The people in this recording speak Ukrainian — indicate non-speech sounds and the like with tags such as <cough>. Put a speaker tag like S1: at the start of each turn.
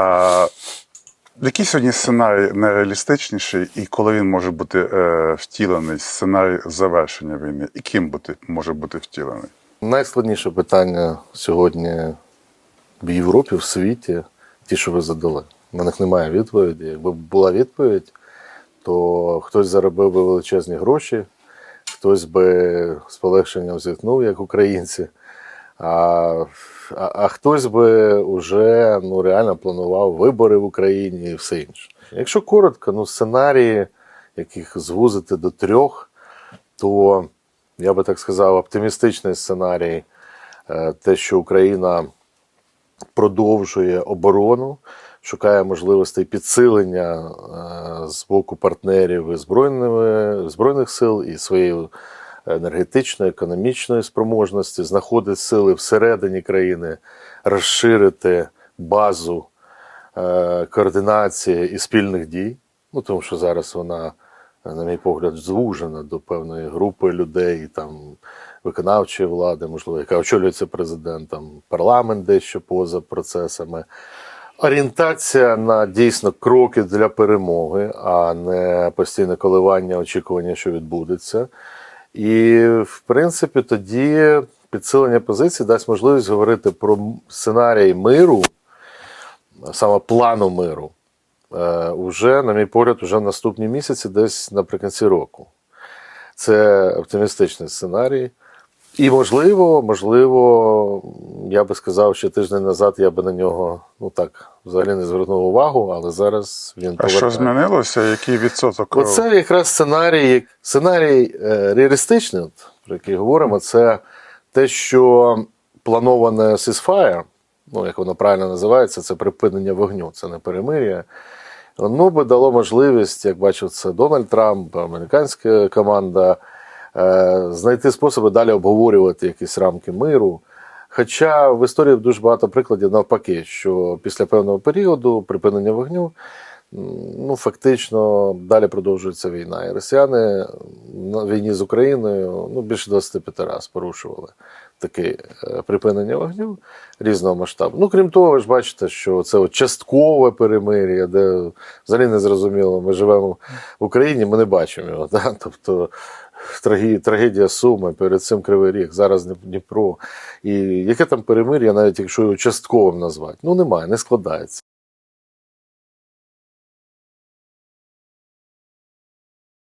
S1: А який сьогодні сценарій найреалістичніший і коли він може бути е, втілений? Сценарій завершення війни? І ким бути, може бути втілений?
S2: Найскладніше питання сьогодні в Європі, в світі, ті, що ви задали. На них немає відповіді. Якби була відповідь, то хтось заробив би величезні гроші, хтось би з полегшенням зіткнув, як українці, а, а, а хтось би вже ну, реально планував вибори в Україні і все інше. Якщо коротко, ну сценарії, яких звузити до трьох, то я би так сказав, оптимістичний сценарій, е, те, що Україна продовжує оборону, шукає можливостей підсилення е, з боку партнерів і збройних сил і своєї енергетичної, економічної спроможності, знаходить сили всередині країни, розширити базу е, координації і спільних дій. Ну, тому що зараз вона, на мій погляд, звужена до певної групи людей, там виконавчої влади, можливо, яка очолюється президентом, парламент дещо поза процесами. Орієнтація на дійсно кроки для перемоги, а не постійне коливання, очікування, що відбудеться. І, в принципі, тоді підсилення позицій дасть можливість говорити про сценарій миру, саме плану миру, е, уже, на мій погляд, уже в наступні місяці, десь наприкінці року. Це оптимістичний сценарій. І можливо, можливо, я би сказав, що тиждень назад я би на нього ну так взагалі не звернув увагу, але зараз він
S1: А що змінилося? Який відсоток?
S2: Оце якраз сценарій, сценарій е, реалістичний, про який говоримо, це те, що плановане ceasefire, ну як воно правильно називається, це припинення вогню, це не перемир'я. Воно би дало можливість, як бачив це Дональд Трамп, американська команда, е, знайти способи далі обговорювати якісь рамки миру. Хоча в історії дуже багато прикладів навпаки, що після певного періоду припинення вогню ну, фактично далі продовжується війна. І росіяни на війні з Україною ну, більше 25 разів порушували таке е, припинення вогню різного масштабу. Ну, крім того, ви ж бачите, що це от часткове перемир'я, де взагалі не зрозуміло, ми живемо в Україні, ми не бачимо його. <laughs> Да? Тобто трагедія Суми, перед цим Кривий Ріг, зараз Дніпро. І яке там перемир'я, навіть якщо його частковим назвати? Ну, немає, не складається.